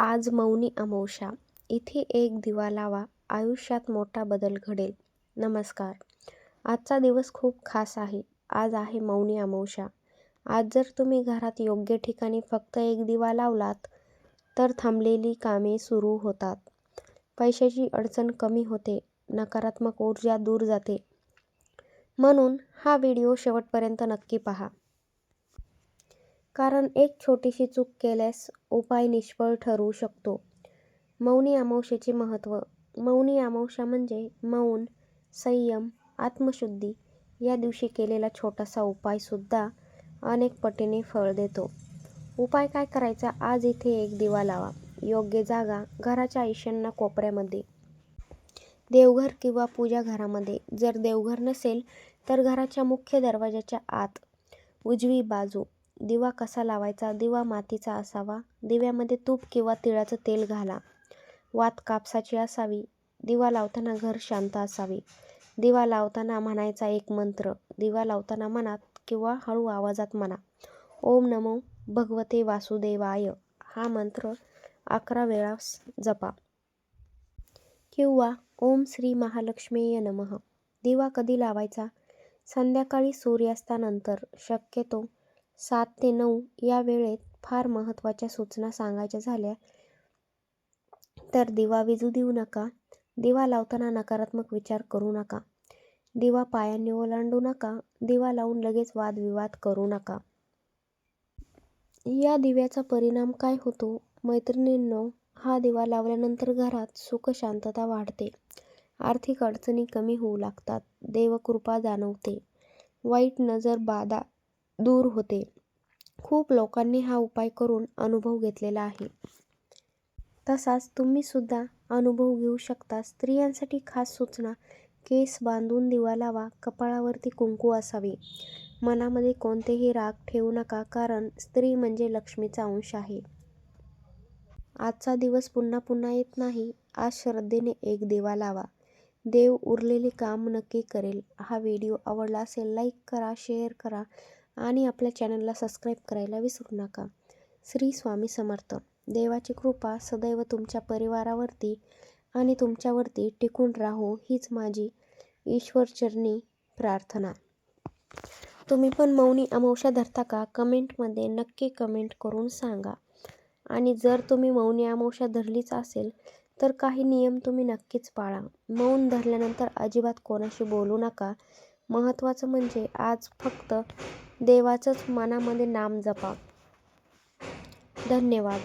आज मौनी अमावस्या. इथे एक दिवा लावा, आयुष्यात मोठा बदल घडेल. नमस्कार. आजचा दिवस खूप खास आहे. आज आहे मौनी अमावस्या. आज जर तुम्ही घरात योग्य ठिकाणी फक्त एक दिवा लावलात, तर थांबलेली कामे सुरू होतात. पैशाची अडचण कमी होते, नकारात्मक ऊर्जा दूर जाते. म्हणून हा व्हिडिओ शेवटपर्यंत नक्की पहा. कारण एक छोटीशी चूक केल्यास उपाय निष्फळ ठरू शकतो. मौनी अमावस्येचे महत्त्व. मौनी अमावस्या म्हणजे मौन, संयम, आत्मशुद्धी. या दिवशी केलेला छोटासा उपायसुद्धा अनेक पटीने फळ देतो. उपाय काय करायचा? आज इथे एक दिवा लावा. योग्य जागा घराच्या ईशान्य कोपऱ्यामध्ये. देवघर किंवा पूजा घरामध्ये. जर देवघर नसेल तर घराच्या मुख्य दरवाजाच्या आत, उजवी बाजू. दिवा कसा लावायचा? दिवा मातीचा असावा. दिव्यामध्ये तूप किंवा तिळाचं तेल घाला. वात कापसाची असावी. दिवा लावताना घर शांत असावे. दिवा लावताना म्हणायचा एक मंत्र. दिवा लावताना मनात किंवा हळू आवाजात म्हणा, ओम नमो भगवते वासुदेवाय हा मंत्र अकरा वेळा जपा. किंवा ओम श्री महालक्ष्मेय नमः. दिवा कधी लावायचा? संध्याकाळी सूर्यास्तानंतर. शक्यतो सात ते नऊ या वेळेत. फार महत्त्वाच्या सूचना सांगायच्या झाल्या तर दिवा विजू देऊ नका. दिवा लावताना नकारात्मक विचार करू नका. दिवा पायांनी ओलांडू नका. दिवा लावून लगेच वादविवाद करू नका. या दिव्याचा परिणाम काय होतो? मैत्रिणींनो, हा दिवा लावल्यानंतर घरात सुख-शांतता वाढते. आर्थिक अडचणी कमी होऊ लागतात. देवकृपा जाणवते. वाईट नजर बाधा दूर होते. खूप लोकांनी हा उपाय करून अनुभव घेतलेला आहे. तसाच तुम्ही सुद्धा अनुभव घेऊ शकता. स्त्रियांसाठी खास सूचना केस बांधून दिवा लावा. कपाळावरती कुंकू असावे. मनामध्ये कोणतेही राग ठेवू नका कारण स्त्री म्हणजे लक्ष्मीचा अंश आहे. आजचा दिवस पुन्हा पुन्हा येत नाही. आज श्रद्धेने एक देवा लावा. देव उरलेले काम नक्की करेल. हा व्हिडिओ आवडला असेल लाईक करा, शेअर करा आणि आपल्या चॅनलला सबस्क्राईब करायला विसरू नका. श्री स्वामी समर्थ. देवाची कृपा सदैव तुमच्या परिवारावरती आणि तुमच्यावरती टिकून राहो हीच माझी ईश्वरचरणी प्रार्थना. तुम्ही पण मौनी अमावस्या धरता का? कमेंटमध्ये नक्की कमेंट करून सांगा. आणि जर तुम्ही मौनी अमावस्या धरलीच असेल तर काही नियम तुम्ही नक्कीच पाळा. मौन धरल्यानंतर अजिबात कोणाशी बोलू नका. महत्त्वाचं म्हणजे आज फक्त देवाचंच मनामध्ये नाम जपा. धन्यवाद.